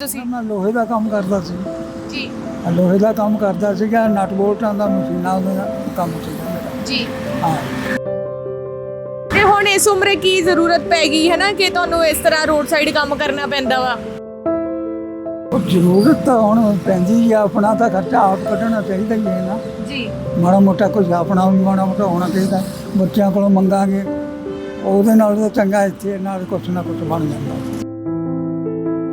ਤੁਸੀਂ? ਮੈਂ ਲੋਹੇ ਦਾ ਕੰਮ ਕਰਦਾ ਸੀ। ਜੀ। ਲੋਹੇ ਦਾ ਕੰਮ ਕਰਦਾ ਸੀਗਾ ਨਟ ਬੋਲਟਾਂ ਦਾ ਮਸ਼ੀਨਾਂ ਦਾ ਕੰਮ ਸੀਗਾ ਮੇਰਾ। ਜੀ। ਹਾਂ। ਤੇ ਹੁਣ ਇਸ ਉਮਰੇ ਕੀ ਜ਼ਰੂਰਤ ਪੈ ਗਈ ਹੈ ਨਾ ਕਿ ਤੁਹਾਨੂੰ ਇਸ ਤਰ੍ਹਾਂ ਰੋਡ ਸਾਈਡ ਕੰਮ ਕਰਨਾ ਪੈਂਦਾ ਵਾ? ਉਹ ਜ਼ਰੂਰਤ ਤਾਂ ਹੁਣ ਪੈਂਦੀ ਆ ਆਪਣਾ ਤਾਂ ਖਰਚਾ ਆਪ ਕੱਢਣਾ ਚਾਹੀਦਾ ਹੀ ਹੈ ਨਾ। ਜੀ। ਮਾੜਾ ਮੋਟਾ ਕੁਝ ਆਪਣਾ ਵੀ ਮਾੜਾ ਮੋਟਾ ਹੋਣਾ ਚਾਹੀਦਾ ਬੱਚਿਆਂ ਕੋਲੋਂ ਮੰਗਾਂਗੇ। ਉਹਦੇ ਨਾਲ ਤਾਂ ਚੰਗਾ ਇੱਥੇ ਨਾਲ ਕੁਛ ਨਾ ਕੁਛ ਬਣ ਜਾਂਦਾ।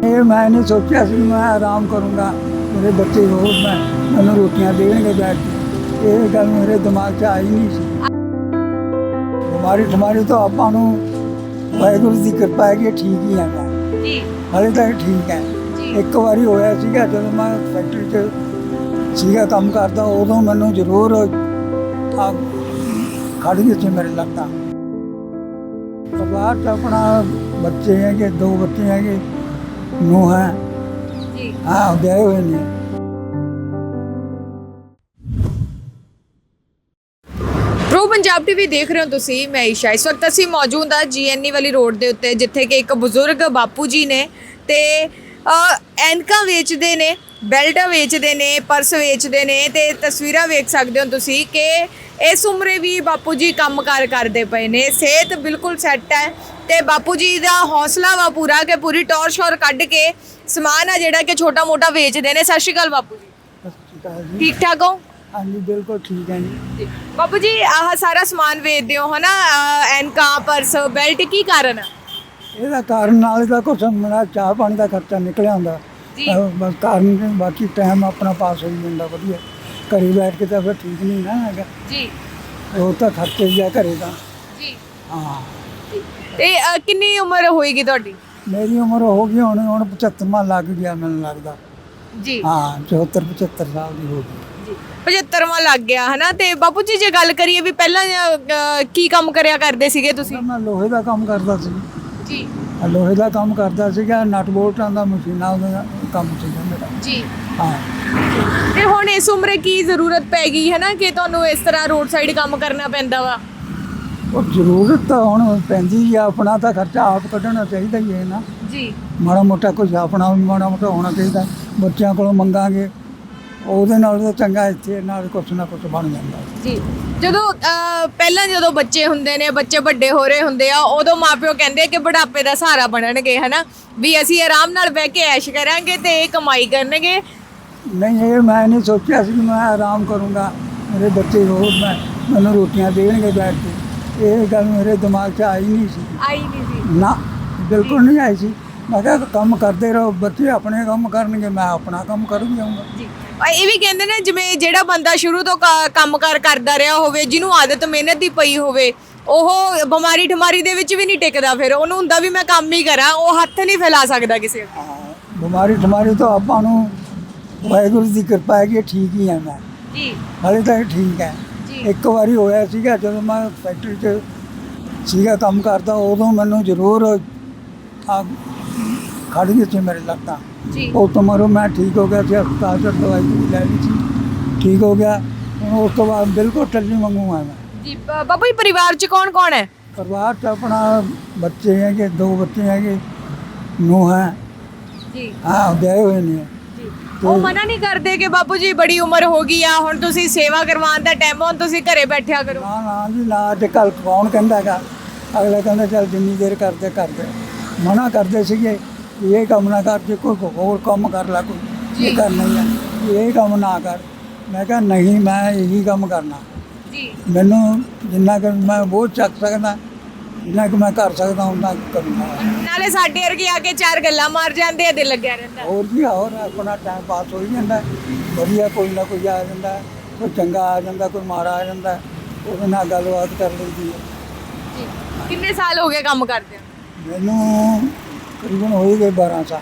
ਇਹ ਮੈਂ ਨਹੀਂ ਸੋਚਿਆ ਸੀ ਮੈਂ ਆਰਾਮ ਕਰੂੰਗਾ। ਮੇਰੇ ਬੱਚੇ ਹੋਰ ਮੈਂ ਮੈਨੂੰ ਰੋਟੀਆਂ ਦੇਣਗੇ ਬੈਠ ਕੇ। ਇਹ ਗੱਲ ਮੇਰੇ ਦਿਮਾਗ 'ਚ ਆਈ ਨਹੀਂ ਸੀ। ਬਿਮਾਰੀ ਠਮਾਰੀ ਤਾਂ ਆਪਾਂ ਨੂੰ ਵਾਹਿਗੁਰੂ ਦੀ ਕਿਰਪਾ ਹੈ ਕਿ ਠੀਕ ਹੀ ਹੈ ਮੈਂ ਜੀ। ਹਾਲੇ ਤੱਕ ਠੀਕ ਹੈ। ਇੱਕ ਵਾਰੀ ਹੋਇਆ ਸੀਗਾ ਜਦੋਂ ਮੈਂ ਫੈਕਟਰੀ 'ਚ ਸੀਗਾ ਕੰਮ ਕਰਦਾ ਉਦੋਂ ਮੈਨੂੰ ਜ਼ਰੂਰ ਆ ਖੜ ਗਈ ਸੀ ਮੇਰੇ ਲੱਤਾਂ। ਪਰਿਵਾਰ 'ਚ ਆਪਣਾ ਬੱਚੇ ਹੈਗੇ ਦੋ ਬੱਚੇ ਹੈਗੇ ਨੂੰਹ ਹੈ। ਜੀ। ਹਾਂ ਵਿਆਹੇ ਹੋਏ ਨੇ। ਪ੍ਰੋ ਪੰਜਾਬ ਟੀਵੀ ਦੇਖ ਰਹੇ ਹੋ ਤੁਸੀਂ ਮੈਂ ਈਸ਼ਾ। ਇਸ ਵਕਤ ਅਸੀਂ ਮੌਜੂਦ ਆ ਜੀਐਨਈ ਵਾਲੀ ਰੋਡ ਦੇ ਉੱਤੇ ਜਿੱਥੇ ਕਿ ਇੱਕ ਬਜ਼ੁਰਗ ਬਾਪੂ ਜੀ ਨੇ ਤੇ ਐਨਕਾਂ ਵੇਚਦੇ ਨੇ ਬੈਲਟ ਵੇਚਦੇ ਨੇ ਪਰਸ ਵੇਚਦੇ ਨੇ ਤੇ ਤਸਵੀਰਾਂ ਵੇਖ ਸਕਦੇ ਹੋ ਤੁਸੀਂ ਕਿ ਇਸ ਉਮਰੇ ਵੀ ਬਾਪੂ ਜੀ ਕੰਮਕਾਰ ਕਰਦੇ ਪਏ ਨੇ। ਸਿਹਤ ਬਿਲਕੁਲ ਸੈੱਟ ਹੈ ਤੇ ਬਾਪੂ ਜੀ ਦਾ ਹੌਸਲਾ ਵਾ ਪੂਰਾ ਕਿ ਪੂਰੀ ਟੌਰ ਸ਼ੌਰ ਕੱਢ ਕੇ ਸਮਾਨ ਆ ਜਿਹੜਾ ਕਿ ਛੋਟਾ ਮੋਟਾ ਵੇਚਦੇ ਨੇ। ਸਤਿ ਸ਼੍ਰੀ ਅਕਾਲ ਬਾਪੂ ਜੀ। ਠੀਕ ਠਾਕ ਹੋ? ਹਾਂਜੀ ਬਿਲਕੁਲ ਠੀਕ ਹੈ ਜੀ। ਬਾਪੂ ਜੀ ਆਹ ਸਾਰਾ ਸਮਾਨ ਵੇਚਦੇ ਹੋ ਹਨਾ? ਐਨਕਾਂ ਪਰਸ ਬੈਲਟ ਕੀ ਕਾਰਨ ਆ? ਇਹਦਾ ਕਾਰਨ ਨਾਲ ਦਾ ਕੁਛ ਮੇਰਾ ਚਾਹ ਪਾਣੀ ਦਾ ਖਰਚਾ ਨਿਕਲਿਆ ਹੁੰਦਾ। ਜੀ। ਅਹ ਬਸ ਕਾਰਨ ਬਾਕੀ ਟਾਈਮ ਆਪਣਾ ਪਾਸ ਹੋਈ ਜਾਂਦਾ ਵਧੀਆ। ਘਰੇ ਬੈਠ ਕੇ ਤਾਂ ਫਿਰ ਠੀਕ ਨਹੀਂ ਨਾ ਹੈਗਾ। ਜੀ। ਉਹ ਤਾਂ ਖਰਚੇ ਹੀ ਆ ਘਰੇ ਦਾ ਜੀ। ਹਾਂ। ਤੇ ਕਿੰਨੀ ਉਮਰ ਹੋਏਗੀ ਤੁਹਾਡੀ? ਮੇਰੀ ਉਮਰ ਹੋ ਗਈ ਹੁਣ ਹੁਣ 75ਵਾਂ ਲੱਗ ਗਿਆ ਮੈਨੂੰ ਲੱਗਦਾ। ਜੀ। ਹਾਂ 74 75 ਸਾਲ ਦੀ ਹੋ ਗਈ। ਜੀ। 75ਵਾਂ ਲੱਗ ਗਿਆ ਹਨਾ? ਤੇ ਬਾਪੂ ਜੀ ਜੇ ਗੱਲ ਕਰੀਏ ਵੀ ਪਹਿਲਾਂ ਕੀ ਕੰਮ ਕਰਿਆ ਕਰਦੇ ਸੀਗੇ ਤੁਸੀਂ? ਮੈਂ ਲੋਹੇ ਦਾ ਕੰਮ ਕਰਦਾ ਸੀ। ਜੀ। ਲੋਹੇ ਦਾ ਕੰਮ ਕਰਦਾ ਸੀਗਾ ਨਟ ਬੋਲਟਾਂ ਦਾ ਮਸ਼ੀਨਾਂ ਦਾ ਕੰਮ ਸੀਗਾ ਮੇਰਾ। ਜੀ। ਹਾਂ। ਤੇ ਹੁਣ ਇਸ ਉਮਰੇ ਕੀ ਜ਼ਰੂਰਤ ਪੈ ਗਈ ਹੈ ਨਾ ਕਿ ਤੁਹਾਨੂੰ ਇਸ ਤਰ੍ਹਾਂ ਰੋਡ ਸਾਈਡ ਕੰਮ ਕਰਨਾ ਪੈਂਦਾ ਵਾ? ਉਹ ਜ਼ਰੂਰਤ ਤਾਂ ਹੁਣ ਪੈਂਦੀ ਆ ਆਪਣਾ ਤਾਂ ਖਰਚਾ ਆਪ ਕੱਢਣਾ ਚਾਹੀਦਾ ਹੀ ਹੈ ਨਾ। ਜੀ। ਮਾੜਾ ਮੋਟਾ ਕੁਝ ਆਪਣਾ ਵੀ ਮਾੜਾ ਮੋਟਾ ਹੋਣਾ ਚਾਹੀਦਾ ਬੱਚਿਆਂ ਕੋਲੋਂ ਮੰਗਾਂਗੇ ਉਹਦੇ ਨਾਲ ਤਾਂ ਚੰਗਾ ਇੱਥੇ ਨਾਲ ਕੁਛ ਨਾ ਕੁਛ ਬਣ ਜਾਂਦਾ। ਜੀ। ਜਦੋਂ ਅਹ, ਪਹਿਲਾਂ ਜਦੋਂ ਬੱਚੇ ਹੁੰਦੇ ਨੇ ਬੱਚੇ ਵੱਡੇ ਹੋ ਰਹੇ ਹੁੰਦੇ ਆ ਉਦੋਂ ਮਾਪਿਓ ਕਹਿੰਦੇ ਕਿ ਬੁਢਾਪੇ ਦਾ ਸਹਾਰਾ ਬਣਨਗੇ ਹਨਾ? ਵੀ ਅਸੀਂ ਆਰਾਮ ਨਾਲ ਬਹਿ ਕੇ ਐਸ਼ ਕਰਾਂਗੇ ਤੇ ਇਹ ਕਮਾਈ ਕਰਨਗੇ। ਨਹੀਂ ਇਹ ਮੈਂ ਨਹੀਂ ਸੋਚਿਆ ਸੀ ਕਿ ਮੈਂ ਆਰਾਮ ਕਰੂੰਗਾ। ਮੇਰੇ ਬੱਚੇ ਹੋਰ ਮੈਂ ਮੈਨੂੰ ਰੋਟੀਆਂ ਦੇਣਗੇ ਬੈਠ ਕੇ। ਇਹ ਗੱਲ ਮੇਰੇ ਦਿਮਾਗ 'ਚ ਆਈ ਨਹੀਂ ਸੀ। ਆਈ ਨਹੀਂ ਸੀ। ਨਾ ਬਿਲਕੁਲ ਨਹੀਂ ਆਈ ਸੀ। ਮੈਂ ਕਿਹਾ ਕੰਮ ਕਰਦੇ ਰਹੋ ਬੱਚੇ ਆਪਣੇ ਕੰਮ ਕਰਨਗੇ ਮੈਂ ਆਪਣਾ ਕੰਮ ਕਰੂ ਜੀ। ਇਹ ਵੀ ਕਹਿੰਦੇ ਨੇ ਜਿਵੇਂ ਜਿਹੜਾ ਬੰਦਾ ਸ਼ੁਰੂ ਤੋਂ ਕ- ਕੰਮਕਾਰ ਕਰਦਾ ਰਿਹਾ ਹੋਵੇ ਜਿਹਨੂੰ ਆਦਤ ਮਿਹਨਤ ਦੀ ਪਈ ਹੋਵੇ ਉਹ ਬਿਮਾਰੀ ਠਮਾਰੀ ਦੇ ਵਿੱਚ ਵੀ ਨਹੀਂ ਟਿਕਦਾ ਫਿਰ। ਉਹਨੂੰ ਹੁੰਦਾ ਵੀ ਮੈਂ ਕੰਮ ਹੀ ਕਰਾਂ ਉਹ ਹੱਥ ਨਹੀਂ ਫੈਲਾ ਸਕਦਾ ਕਿਸੇ ਅੱਗੇ ਬਿਮਾਰੀ ਠਮਾਰੀ ਤਾਂ ਆਪਾਂ ਨੂੰ ਵਾਹਿਗੁਰੂ ਦੀ ਕਿਰਪਾ ਹੈ ਕਿ ਠੀਕ ਹੀ ਹੈ ਮੈਂ। ਜੀ। ਹਾਲੇ ਤੱਕ ਠੀਕ ਹੈ। ਜੀ। ਇੱਕ ਵਾਰੀ ਹੋਇਆ ਸੀਗਾ ਜਦੋਂ ਮੈਂ ਫੈਕਟਰੀ 'ਚ ਸੀਗਾ ਕੰਮ ਕਰਦਾ ਉਦੋਂ ਮੈਨੂੰ ਜ਼ਰੂਰ ਆ ਖੜ ਗਈ ਸੀ ਮੇਰੇ ਲੱਤਾਂ। ਜੀ। ਉਹ ਤੋਂ ਮਰੋ ਮੈਂ ਠੀਕ ਹੋ ਗਿਆ ਸੀ ਹਸਪਤਾਲ 'ਚ ਦਵਾਈ ਵੀ ਲੈ ਲਈ ਸੀ। ਠੀਕ ਹੋ ਗਿਆ। ਹੁਣ ਉਸ ਤੋਂ ਬਾਅਦ ਬਿਲਕੁਲ ਟੱਲੀ ਵਾਂਗੂ ਆ ਮੈਂ। ਜੀ ਬ- ਬਾਬੂ ਜੀ ਪਰਿਵਾਰ ਚ ਕੌਣ ਕੌਣ ਹੈ? ਪਰਿਵਾਰ 'ਚ ਆਪਣਾ ਬੱਚੇ ਹੈਗੇ ਦੋ ਬੱਚੇ ਹੈਗੇ ਨੂੰਹ ਹੈ। ਜੀ। ਹਾਂ ਵਿਆਹੇ ਹੋਏ ਨੇ। ਉਹ ਮਨਾ ਨਹੀਂ ਕਰਦੇ ਕਿ ਬਾਪੂ ਜੀ ਬੜੀ ਉਮਰ ਹੋ ਗਈ ਆ ਹੁਣ ਤੁਸੀਂ ਸੇਵਾ ਕਰਵਾਉਣ ਦਾ ਟਾਈਮ ਹੁਣ ਤੁਸੀਂ ਘਰੇ ਬੈਠਿਆ ਕਰੋ। ਨਾ ਨਾ ਜੀ ਨਾ ਅੱਜ ਕੱਲ ਕੌਣ ਕਹਿੰਦਾ ਹੈਗਾ? ਅਗਲਾ ਕਹਿੰਦਾ ਚੱਲ ਜਿੰਨੀ ਦੇਰ ਕਰਦੇ ਕਰਦੇ। ਮਨਾ ਕਰਦੇ ਸੀਗੇ। ਇਹ ਕੰਮ ਨਾ ਕਰ ਜੇ ਕੋਈ ਹੋਰ ਕੰਮ ਕਰ ਲੈ ਕੋਈ ਇਹ ਕਰਨਾ ਹੀ ਆ। ਇਹ ਕੰਮ ਨਾ ਕਰ। ਮੈਂ ਕਿਹਾ ਨਹੀਂ ਮੈਂ ਇਹੀ ਕੰਮ ਕਰਨਾ। ਜੀ। ਮੈਨੂੰ ਜਿੰਨਾ ਕਿ ਮੈਂ ਬਹੁਤ ਚੱਕ ਸਕਦਾ ਜਿੰਨਾ ਕਿ ਮੈਂ ਕਰ ਸਕਦਾ ਉਹਨਾਂ ਕਰੂੰਗਾ ਨਾਲੇ ਸਾਡੇ ਵਰਗੇ ਆ ਕੇ ਚਾਰ ਗੱਲਾਂ ਮਾਰ ਜਾਂਦੇ ਆ ਦਿਲ ਲੱਗਿਆ ਰਹਿੰਦਾ। ਹੋਰ ਕੀ ਹੋਰ ਆਪਣਾ ਟਾਈਮ ਪਾਸ ਹੋ ਹੀ ਜਾਂਦਾ। ਵਧੀਆ ਕੋਈ ਨਾ ਕੋਈ ਆ ਜਾਂਦਾ। ਕੋਈ ਚੰਗਾ ਆ ਜਾਂਦਾ ਕੋਈ ਮਾੜਾ ਆ ਜਾਂਦਾ ਉਹਦੇ ਨਾਲ ਗੱਲਬਾਤ ਕਰ ਲਈਦੀ ਹੈ ਜੀ। ਕਿੰਨੇ ਸਾਲ ਹੋ ਗਏ ਕੰਮ ਕਰਦੇ ਮੈਨੂੰ ਤਕਰੀਬਨ ਹੋ ਹੀ ਗਏ 12 ਸਾਲ।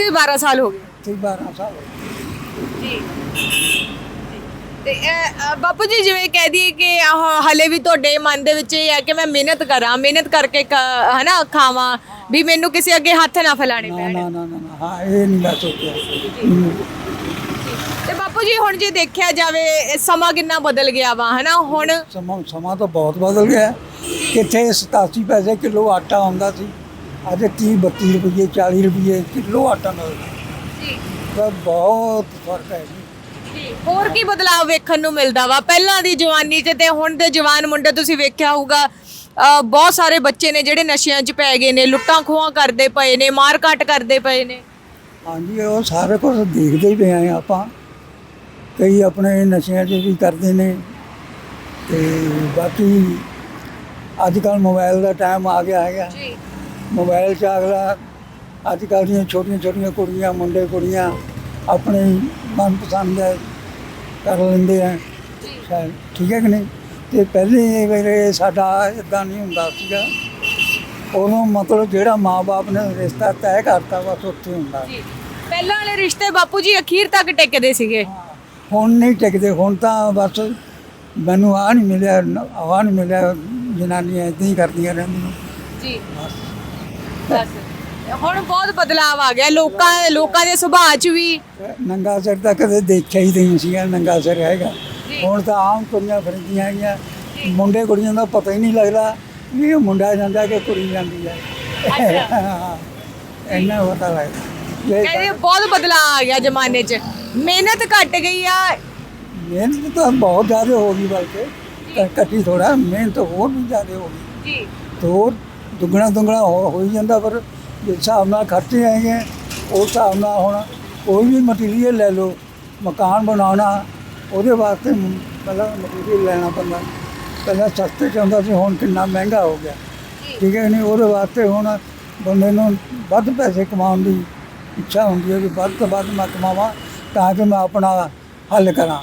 ਹੀ 12 ਸਾਲ ਹੋ ਗਏ। ਤੇ 12 ਸਾਲ ਹੋ ਗਏ। ਜੀ। ਤੇ ਬਾਪੂ ਜੀ ਜਿਵੇਂ ਕਹਿ ਦਈਏ ਕਿ ਆਹ ਹਲੇ ਵੀ ਤੁਹਾਡੇ ਮਨ ਦੇ ਵਿੱਚ ਇਹ ਹੈ ਕਿ ਮੈਂ ਮਿਹਨਤ ਕਰਾਂ ਮਿਹਨਤ ਕਰਕੇ ਕ- ਹਨਾ ਖਾਵਾਂ ਵੀ ਮੈਨੂੰ ਕਿਸੇ ਅੱਗੇ ਹੱਥ ਨਾ ਫੈਲਾਣੇ ਨਾ ਪੈਣ। ਨਾ ਨਾ ਨਾ ਨਾ, ਹਾਂ ਇਹ ਨਹੀਂ ਮੈਂ ਸੋਚਿਆ। ਤੇ ਬਾਪੂ ਜੀ ਹੁਣ ਜੇ ਦੇਖਿਆ ਜਾਵੇ ਇਹ ਸਮਾਂ ਕਿੰਨਾ ਬਦਲ ਗਿਆ ਵਾ ਹਨਾ ਹੁਣ? ਸਮਾਂ ਸਮਾਂ ਤਾਂ ਬਹੁਤ ਬਦਲ ਗਿਆ। ਹੈ। ਕਿੱਥੇ 87 ਪੈਸੇ ਕਿਲੋ ਆਟਾ ਆਉਂਦਾ ਸੀ। ਅੱਜ 30 32 ਰੁਪਏ 40 ਰੁਪਏ ਕਿਲੋ ਆਟਾ ਮਿਲਦਾ ਜੀ। ਤਾਂ ਬਹੁਤ ਫ਼ਰਕ ਹੈ ਜੀ। ਹੋਰ ਕੀ ਬਦਲਾਅ ਵੇਖਣ ਨੂੰ ਮਿਲਦਾ ਵਾ? ਪਹਿਲਾਂ ਦੀ ਜਵਾਨੀ 'ਚ ਤੇ ਹੁਣ ਦੇ ਜਵਾਨ ਮੁੰਡੇ ਤੁਸੀਂ ਵੇਖਿਆ ਹੋਊਗਾ ਬਹੁਤ ਸਾਰੇ ਬੱਚੇ ਨੇ ਜਿਹੜੇ ਨਸ਼ਿਆਂ 'ਚ ਪੈ ਗਏ ਨੇ ਲੁੱਟਾਂ ਖੋਹਾਂ ਕਰਦੇ ਪਏ ਨੇ ਮਾਰ ਕੱਟ ਕਰਦੇ ਪਏ ਨੇ। ਹਾਂਜੀ ਉਹ ਸਾਰੇ ਕੁਝ ਦੇਖਦੇ ਹੀ ਪਏ ਆ ਆਪਾਂ। ਕਈ ਆਪਣੇ ਨਸ਼ਿਆਂ 'ਚ ਵੀ ਕਰਦੇ ਨੇ। ਤੇ ਬਾਕੀ ਅੱਜ ਕੱਲ ਮੋਬਾਈਲ ਦਾ ਟਾਈਮ ਆ ਗਿਆ ਹੈਗਾ। ਜੀ। ਮੋਬਾਈਲ 'ਚ ਅਗਲਾ ਅੱਜ ਕੱਲ੍ਹ ਦੀਆਂ ਛੋਟੀਆਂ ਛੋਟੀਆਂ ਕੁੜੀਆਂ ਮੁੰਡੇ ਕੁੜੀਆਂ ਆਪਣੇ ਮਨਪਸੰਦ ਦਾ ਕਰ ਲੈਂਦੇ ਆ। ਸ਼ਾਇਦ ਠੀਕ ਹੈ ਕਿ ਨਹੀਂ? ਤੇ ਪਹਿਲੇ ਵੇਲੇ ਸਾਡਾ ਇਦਾਂ ਨਹੀਂ ਹੁੰਦਾ ਸੀਗਾ। ਉਦੋਂ ਮਤਲਬ ਜਿਹੜਾ ਮਾਪੇ ਨੇ ਰਿਸ਼ਤਾ ਤੈਅ ਕਰਤਾ ਬਸ ਉੱਥੇ ਹੁੰਦਾ। ਜੀ। ਪਹਿਲਾਂ ਵਾਲੇ ਰਿਸ਼ਤੇ ਬਾਪੂ ਜੀ ਅਖੀਰ ਤੱਕ ਟਿਕਦੇ ਸੀਗੇ। ਹੁਣ ਨਹੀਂ ਟਿਕਦੇ। ਹੁਣ ਤਾਂ ਬਸ ਮੈਨੂੰ ਆ ਨਹੀਂ ਮਿਲਿਆ ਆਹ ਨਹੀਂ ਮਿਲਿਆ ਜਨਾਨੀਆਂ ਇਦਾਂ ਹੀ ਕਰਦੀਆਂ ਰਹਿੰਦੀਆਂ। ਜੀ। ਹੁਣ ਬਹੁਤ ਬਦਲਾਅ ਆ ਗਿਆ। ਲੋਕਾਂ ਲੋਕਾਂ ਦੇ ਸੁਭਾਅ 'ਚ ਵੀ। ਨੰਗਾ ਸਿਰ ਤਾਂ ਕਦੇ ਦੇਖਿਆ ਹੀ ਨਹੀਂ ਸੀਗਾ ਨੰਗਾ ਸਿਰ ਹੈਗਾ। ਹੁਣ ਤਾਂ ਆਮ ਕੁੜੀਆਂ ਫਿਰਦੀਆਂ ਹੈਗੀਆਂ। ਮੁੰਡੇ ਕੁੜੀਆਂ ਦਾ ਪਤਾ ਹੀ ਨਹੀਂ ਲੱਗਦਾ ਵੀ ਇਹ ਮੁੰਡਾ ਜਾਂਦਾ ਕਿ ਕੁੜੀ ਜਾਂਦੀ ਹੈ ਹਾਂ, ਇੰਨਾ ਪਤਾ ਲੱਗਦਾ। ਕਹਿੰਦੇ ਬਹੁਤ ਬਦਲਾਅ ਆ ਗਿਆ ਜ਼ਮਾਨੇ 'ਚ। ਮਿਹਨਤ ਘਟ ਗਈ ਆ। ਮਿਹਨਤ ਤਾਂ ਬਹੁਤ ਜ਼ਿਆਦਾ ਹੋ ਗਈ ਬਲਕਿ। ਕੱਟੀ ਥੋੜਾ ਮਿਹਨਤ ਹੋਰ ਵੀ ਜ਼ਿਆਦਾ ਹੋ ਗਈ। ਜੀ। ਤੇ ਹੋਰ ਦੁੱਗਣਾ ਦੁੱਗਣਾ ਹੋ ਹੋ ਹੀ ਜਾਂਦਾ ਪਰ ਜਿਸ ਹਿਸਾਬ ਨਾਲ ਖਰਚੇ ਹੈਗੇ ਉਸ ਹਿਸਾਬ ਨਾਲ ਹੁਣ ਕੋਈ ਵੀ ਮਟੀਰੀਅਲ ਲੈ ਲਓ ਮਕਾਨ ਬਣਾਉਣਾ ਉਹਦੇ ਵਾਸਤੇ ਪਹਿਲਾਂ ਮਟੀਰੀਅਲ ਲੈਣਾ ਪੈਂਦਾ। ਪਹਿਲਾਂ ਸਸਤੇ ਚ ਹੁੰਦਾ ਸੀ ਹੁਣ ਕਿੰਨਾ ਮਹਿੰਗਾ ਹੋ ਗਿਆ। ਠੀਕ ਹੈ ਨਹੀਂ? ਉਹਦੇ ਵਾਸਤੇ ਹੁਣ ਬੰਦੇ ਨੂੰ ਵੱਧ ਪੈਸੇ ਕਮਾਉਣ ਦੀ ਇੱਛਾ ਹੁੰਦੀ ਹੈ ਕਿ ਵੱਧ ਤੋਂ ਵੱਧ ਮੈਂ ਕਮਾਵਾਂ ਤਾਂ ਕਿ ਮੈਂ ਆਪਣਾ ਹੱਲ ਕਰਾਂ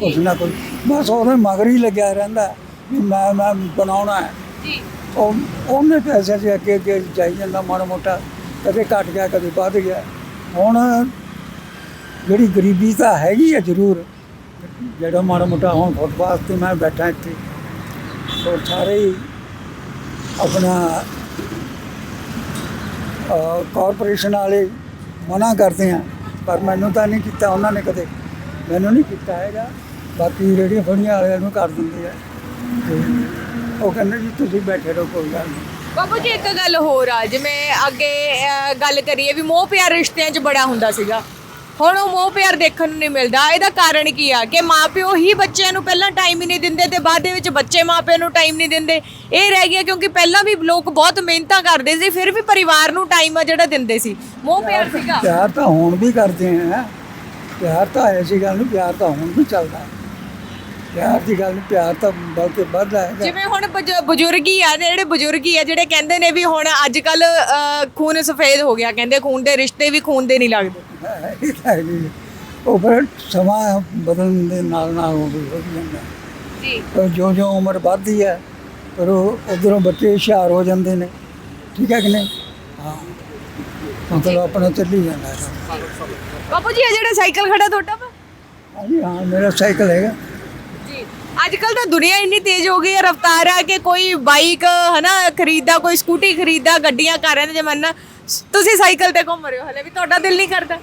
ਕੁਛ ਨਾ ਕੁਛ। ਬਸ ਉਹਦੇ ਮਗਰ ਹੀ ਲੱਗਿਆ ਰਹਿੰਦਾ ਵੀ ਮੈਂ ਮੈਂ ਬਣਾਉਣਾ ਹੈ। ਜੀ। ਉਹ ਉਹਨੇ ਪੈਸੇ ਦੇ ਅੱਗੇ ਅੱਗੇ ਜਾਈ ਜਾਂਦਾ ਮਾੜਾ ਮੋਟਾ, ਕਦੇ ਘਟ ਗਿਆ, ਕਦੇ ਵੱਧ ਗਿਆ। ਹੁਣ ਜਿਹੜੀ ਗਰੀਬੀ ਤਾਂ ਹੈਗੀ ਆ ਜ਼ਰੂਰ, ਜਿਹੜਾ ਮਾੜਾ ਮੋਟਾ ਹੁਣ ਫੁੱਟਪਾਥ ਤੇ ਮੈਂ ਬੈਠਾ ਇੱਥੇ, ਉਹ ਸਾਰੇ ਹੀ ਆਪਣਾ ਕਾਰਪੋਰੇਸ਼ਨ ਵਾਲੇ ਮਨਾ ਕਰਦੇ ਆ, ਪਰ ਮੈਨੂੰ ਤਾਂ ਨਹੀਂ ਕੀਤਾ ਉਹਨਾਂ ਨੇ ਕਦੇ। ਮੈਨੂੰ ਨਹੀਂ ਕੀਤਾ ਹੈਗਾ, ਬਾਕੀ ਰੇੜੀਆਂ ਫੜੀਆਂ ਵਾਲਿਆਂ ਨੂੰ ਕਰ ਦਿੰਦੇ ਆ। ਉਹ ਕਹਿੰਦੇ ਜੀ ਤੁਸੀਂ ਬੈਠੇ ਰਹੋ ਕੋਈ ਗੱਲ ਨਹੀਂ। ਬਾਬੂ ਜੀ ਇੱਕ ਗੱਲ ਹੋਰ ਆ ਜਿਵੇਂ ਅੱਗੇ ਅਹ, ਗੱਲ ਕਰੀਏ ਵੀ ਮੋਹ ਪਿਆਰ ਰਿਸ਼ਤਿਆਂ 'ਚ ਬੜਾ ਹੁੰਦਾ ਸੀਗਾ। ਹੁਣ ਉਹ ਮੋਹ ਪਿਆਰ ਦੇਖਣ ਨੂੰ ਨਹੀਂ ਮਿਲਦਾ। ਇਹਦਾ ਕਾਰਨ ਕੀ ਆ? ਕਿ ਮਾਪਿਓ ਹੀ ਬੱਚਿਆਂ ਨੂੰ ਪਹਿਲਾਂ ਟਾਈਮ ਹੀ ਨਹੀਂ ਦਿੰਦੇ ਤੇ ਬਾਅਦ ਦੇ ਵਿੱਚ ਬੱਚੇ ਮਾਪਿਆਂ ਨੂੰ ਟਾਈਮ ਨਹੀਂ ਦਿੰਦੇ। ਇਹ ਰਹਿ ਗਿਆ ਕਿਉਂਕਿ ਪਹਿਲਾਂ ਵੀ ਲੋਕ ਬਹੁਤ ਮਿਹਨਤਾਂ ਕਰਦੇ ਸੀ ਫਿਰ ਵੀ ਪਰਿਵਾਰ ਨੂੰ ਟਾਈਮ ਆ ਜਿਹੜਾ ਦਿੰਦੇ ਸੀ। ਮੋਹ ਪਿਆਰ ਸੀਗਾ। ਪਿਆਰ ਤਾਂ ਹੁਣ ਵੀ ਕਰਦੇ ਆ। ਪਿਆਰ ਤਾਂ ਐਸੀ ਗੱਲ ਨਹੀਂ ਪਿਆਰ ਤਾਂ ਹੁਣ ਵੀ ਚੱਲਦਾ। ਪਿਆਰ ਦੀ ਗੱਲ ਨਹੀਂ ਪਿਆਰ ਤਾਂ ਬਲਕਿ ਵੱਧਦਾ ਹੈਗਾ ਜਿਵੇਂ ਹੁਣ ਬਜ- ਬਜ਼ੁਰਗ ਹੀ ਆ ਜਿਹੜੇ ਬਜ਼ੁਰਗ ਹੀ ਆ ਜਿਹੜੇ ਕਹਿੰਦੇ ਨੇ ਵੀ ਹੁਣ ਅੱਜ ਕੱਲ ਖੂਨ ਸਫੇਦ ਹੋ ਗਿਆ ਕਹਿੰਦੇ ਖੂਨ ਦੇ ਰਿਸ਼ਤੇ ਵੀ ਖੂਨ ਦੇ ਨਹੀਂ ਲੱਗਦੇ। ਇਹ ਤਾਂ ਹੈਗੀ ਹੈ। ਉਹ ਫਿਰ ਸਮਾਂ ਬਦਲਣ ਦੇ ਨਾਲ ਨਾਲ ਉਹ ਵੀ ਹੋ ਜਾਂਦਾ। ਜੀ। ਪਰ ਜੋ ਜੋ ਉਮਰ ਵੱਧਦੀ ਹੈ ਪਰ ਉਹ ਉਧਰੋਂ ਬੱਚੇ ਹੁਸ਼ਿਆਰ ਹੋ ਜਾਂਦੇ ਨੇ। ਠੀਕ ਹੈ ਕਿ ਨਹੀਂ? ਹਾਂ। ਮਤਲਬ ਆਪਣਾ ਚੱਲੀ ਜਾਂਦਾ। ਹੈ ਬਾਪੂ ਜੀ ਇਹ ਜਿਹੜਾ ਸਾਈਕਲ ਖੜਾ ਤੁਹਾਡਾ ਵਾ? ਹਾਂਜੀ ਹਾਂ ਮੇਰਾ ਸਾਈਕਲ ਹੈਗਾ। ਅੱਜ ਕੱਲ ਤਾਂ ਦੁਨੀਆ ਇੰਨੀ ਤੇਜ਼ ਹੋ ਗਈ ਹੈ ਰਫਤਾਰ ਆ ਕਿ ਕੋਈ ਬਾਈਕ ਹਨਾ ਖਰੀਦਦਾ ਕੋਈ ਸਕੂਟੀ ਖਰੀਦਦਾ ਗੱਡੀਆਂ ਕਾਰਾਂ ਦਾ ਜ਼ਮਾਨਾ। ਤੁਸੀਂ ਸਾਈਕਲ ਤੇ ਘੁੰਮ ਰਹੇ ਹੋ ਹਲੇ ਵੀ ਤੁਹਾਡਾ ਦਿਲ ਨਹੀਂ ਕਰਦਾ?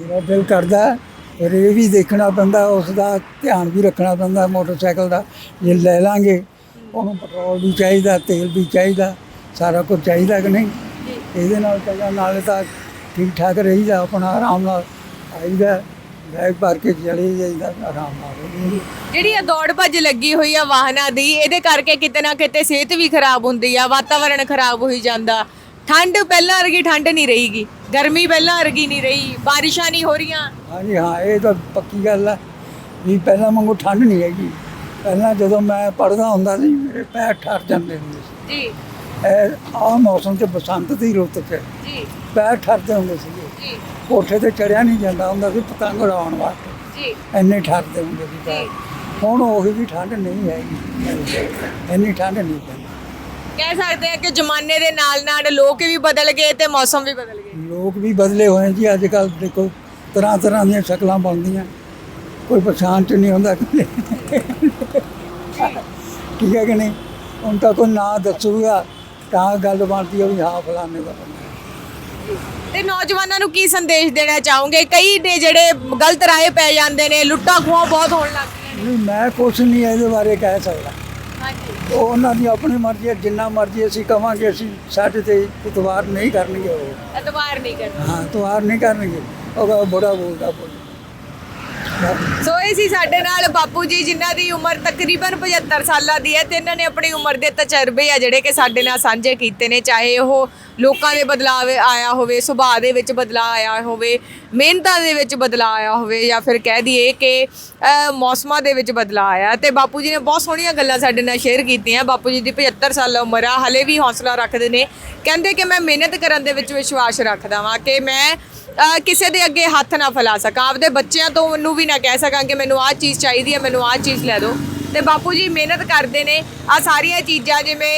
ਮੇਰਾ ਦਿਲ ਕਰਦਾ ਹੈ, ਪਰ ਇਹ ਵੀ ਦੇਖਣਾ ਪੈਂਦਾ ਉਸ ਦਾ ਧਿਆਨ ਵੀ ਰੱਖਣਾ ਪੈਂਦਾ ਮੋਟਰਸਾਈਕਲ ਦਾ। ਜੇ ਲੈ ਲਾਂਗੇ ਉਹਨੂੰ ਪੈਟਰੋਲ ਵੀ ਚਾਹੀਦਾ ਤੇਲ ਵੀ ਚਾਹੀਦਾ ਸਾਰਾ ਕੁਝ ਚਾਹੀਦਾ ਕਿ ਨਹੀਂ? ਇਹਦੇ ਨਾਲ ਚੰਗਾ ਨਾਲੇ ਤਾਂ ਠੀਕ ਠਾਕ ਰਹੀਦਾ ਆਪਣਾ ਆਰਾਮ ਨਾਲ ਆਈਦਾ। ਬੈਗ ਭਰ ਕੇ ਚਲੇ ਜਾਈਦਾ ਆਰਾਮ ਨਾਲ ਜਿਹੜੀ ਇਹ ਦੌੜ ਭੱਜ ਲੱਗੀ ਹੋਈ ਆ ਵਾਹਨਾਂ ਦੀ ਇਹਦੇ ਕਰਕੇ ਕਿਤੇ ਨਾ ਕਿਤੇ ਸਿਹਤ ਵੀ ਖਰਾਬ ਹੁੰਦੀ ਆ ਵਾਤਾਵਰਣ ਖਰਾਬ ਹੋਈ ਜਾਂਦਾ। ਠੰਡ ਪਹਿਲਾਂ ਵਰਗੀ ਠੰਡ ਨਹੀਂ ਰਹੀਗੀ ਗਰਮੀ ਪਹਿਲਾਂ ਵਰਗੀ ਨਹੀਂ ਰਹੀ ਬਾਰਿਸ਼ਾਂ ਨਹੀਂ ਹੋ ਰਹੀਆਂ। ਹਾਂਜੀ ਹਾਂ ਇਹ ਤਾਂ ਪੱਕੀ ਗੱਲ ਹੈ ਵੀ ਪਹਿਲਾਂ ਵਾਂਗੂ ਠੰਡ ਨਹੀਂ ਹੈਗੀ। ਪਹਿਲਾਂ ਜਦੋਂ ਮੈਂ ਪੜਦਾ ਹੁੰਦਾ ਸੀ ਮੇਰੇ ਪੈਰ ਠਰ ਜਾਂਦੇ ਹੁੰਦੇ ਸੀ। ਜੀ। ਇਹ ਆਹ ਮੌਸਮ 'ਚ ਬਸੰਤ ਦੀ ਰੁੱਤ 'ਚ ਜੀ। ਪੈਰ ਠਰਦੇ ਹੁੰਦੇ ਸੀਗੇ। ਜੀ। ਕੋਠੇ ਤੇ ਚੜਿਆ ਨਹੀਂ ਜਾਂਦਾ ਹੁੰਦਾ ਸੀ ਪਤੰਗ ਉਡਾਉਣ ਵਾਸਤੇ। ਜੀ। ਇੰਨੇ ਠਰਦੇ ਹੁੰਦੇ ਸੀ ਪੈਰ ਹੁਣ ਉਹੀ ਵੀ ਠੰਡ ਨਹੀਂ ਹੈਗੀ ਇੰਨੀ ਠੰਡ ਨਹੀਂ ਪੈਂਦੀ ਕਹਿ ਸਕਦੇ ਆ ਕਿ ਜ਼ਮਾਨੇ ਦੇ ਨਾਲ ਨਾਲ ਲੋਕ ਵੀ ਬਦਲ ਗਏ ਤੇ ਮੌਸਮ ਵੀ ਬਦਲ ਗਏ। ਲੋਕ ਵੀ ਬਦਲੇ ਹੋਏ ਜੀ। ਅੱਜ ਕੱਲ ਦੇਖੋ ਤਰ੍ਹਾਂ ਤਰ੍ਹਾਂ ਦੀਆਂ ਸ਼ਕਲਾਂ ਬਣਦੀਆਂ। ਕੋਈ ਪਛਾਣ ਚ ਨਹੀਂ ਹੁੰਦਾ ਕਿ ਠੀਕ ਹੈ ਕਿ ਨਹੀਂ? ਹੁਣ ਤਾਂ ਕੋਈ ਨਾਂ ਦੱਸੂਗਾ ਤਾਂ ਗੱਲ ਬਣਦੀ ਹੈ ਵੀ ਹਾਂ ਫਲਾਣੇ ਦਾ। ਤੇ ਨੌਜਵਾਨਾਂ ਨੂੰ ਕੀ ਸੰਦੇਸ਼ ਦੇਣਾ ਚਾਹੋਗੇ? ਕਈ ਨੇ ਜਿਹੜੇ ਗਲਤ ਰਾਹੇ ਪੈ ਜਾਂਦੇ ਨੇ ਲੁੱਟਾਂ ਖੋਹਾਂ ਬਹੁਤ ਹੋਣ ਲੱਗ ਗਈਆਂ ਨਹੀਂ ਮੈਂ ਕੁਛ ਨਹੀਂ ਇਹਦੇ ਬਾਰੇ ਕਹਿ ਸਕਦਾ। ਹਾਂਜੀ। ਉਹ ਉਹਨਾਂ ਦੀ ਆਪਣੀ ਮਰਜ਼ੀ ਹੈ ਜਿੰਨਾ ਮਰਜ਼ੀ ਅਸੀਂ ਕਵਾਂਗੇ ਅਸੀਂ ਸਾਡੇ ਤੇ ਇਤਵਾਰ ਨਹੀਂ ਕਰਨਗੇ ਉਹ। ਐਤਵਾਰ ਨਹੀਂ ਕਰਨਾ ਹਾਂ ਇਤਵਾਰ ਨਹੀਂ ਕਰਨਗੇ। ਉਹ ਬੜਾ ਬੋਲਦਾ ਬੋਲ ਸੋ ਇਹ ਸੀ ਸਾਡੇ ਨਾਲ ਬਾਪੂ ਜੀ ਜਿਨ੍ਹਾਂ ਦੀ ਉਮਰ ਤਕਰੀਬਨ 75 ਸਾਲਾਂ ਦੀ ਹੈ ਤੇ ਇਹਨਾਂ ਨੇ ਆਪਣੀ ਉਮਰ ਦੇ ਤਜਰਬੇ ਆ ਜਿਹੜੇ ਕਿ ਸਾਡੇ ਨਾਲ ਸਾਂਝੇ ਕੀਤੇ ਨੇ ਚਾਹੇ ਉਹ ਲੋਕਾਂ ਦੇ ਬਦਲਾਅ ਆਇਆ ਹੋਵੇ, ਸੁਭਾਅ ਦੇ ਵਿੱਚ ਬਦਲਾਅ ਆਇਆ ਹੋਵੇ, ਮਿਹਨਤਾਂ ਦੇ ਵਿੱਚ ਬਦਲਾਅ ਆਇਆ ਹੋਵੇ ਜਾਂ ਫਿਰ ਕਹਿ ਦਈਏ ਕਿ ਮੌਸਮਾਂ ਦੇ ਵਿੱਚ ਬਦਲਾਅ ਆਇਆ। ਤੇ ਬਾਪੂ ਜੀ ਨੇ ਬਹੁਤ ਸੋਹਣੀਆਂ ਗੱਲਾਂ ਸਾਡੇ ਨਾਲ ਸ਼ੇਅਰ ਕੀਤੀਆਂ। ਬਾਪੂ ਜੀ ਦੀ 75 ਸਾਲ ਉਮਰ ਆ, ਹਲੇ ਵੀ ਹੌਸਲਾ ਰੱਖਦੇ ਨੇ। ਕਹਿੰਦੇ ਕਿ ਮੈਂ ਮਿਹਨਤ ਕਰਨ ਦੇ ਵਿੱਚ ਵਿਸ਼ਵਾਸ ਰੱਖਦਾ ਵਾਂ ਕਿ ਮੈਂ ਕਿਸੇ ਦੇ ਅੱਗੇ ਹੱਥ ਨਾ ਫੈਲਾ ਸਕਾਂ, ਆਪਦੇ ਬੱਚਿਆਂ ਤੋਂ ਮੈਨੂੰ ਵੀ ਨਾ ਕਹਿ ਸਕਾਂ ਕਿ ਮੈਨੂੰ ਆਹ ਚੀਜ਼ ਚਾਹੀਦੀ ਹੈ, ਮੈਨੂੰ ਆਹ ਚੀਜ਼ ਲੈ ਦਿਓ। ਤੇ ਬਾਪੂ ਜੀ ਮਿਹਨਤ ਕਰਦੇ ਨੇ। ਆ ਸਾਰੀਆਂ ਚੀਜ਼ਾਂ ਜਿਵੇਂ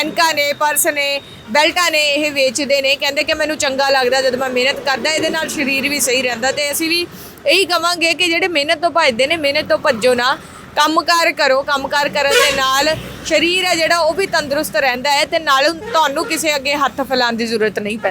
ਐਨਕਾਂ ਨੇ, ਪਰਸ ਨੇ, ਬੈਲਟਾਂ ਨੇ, ਇਹ ਵੇਚਦੇ ਨੇ। ਕਹਿੰਦੇ ਕਿ ਮੈਨੂੰ ਚੰਗਾ ਲੱਗਦਾ ਜਦੋਂ ਮੈਂ ਮਿਹਨਤ ਕਰਦਾ, ਇਹਦੇ ਨਾਲ ਸਰੀਰ ਵੀ ਸਹੀ ਰਹਿੰਦਾ ਤੇ ਅਸੀਂ ਵੀ ਇਹੀ ਕਵਾਂਗੇ ਕਿ ਜਿਹੜੇ ਮਿਹਨਤ ਤੋਂ ਭੱਜਦੇ ਨੇ, ਮਿਹਨਤ ਤੋਂ ਭੱਜੋ ਨਾ। ਕੰਮਕਾਰ ਕਰੋ, ਕੰਮਕਾਰ ਕਰਨ ਦੇ ਨਾਲ ਸਰੀਰ ਹੈ ਜਿਹੜਾ, ਉਹ ਵੀ ਤੰਦਰੁਸਤ ਰਹਿੰਦਾ ਹੈ ਤੇ ਨਾਲ ਤੁਹਾਨੂੰ ਕਿਸੇ ਅੱਗੇ ਹੱਥ ਫੈਲਾਉਣ ਦੀ ਜ਼ਰੂਰਤ ਨਹੀਂ ਪੈਂਦੀ।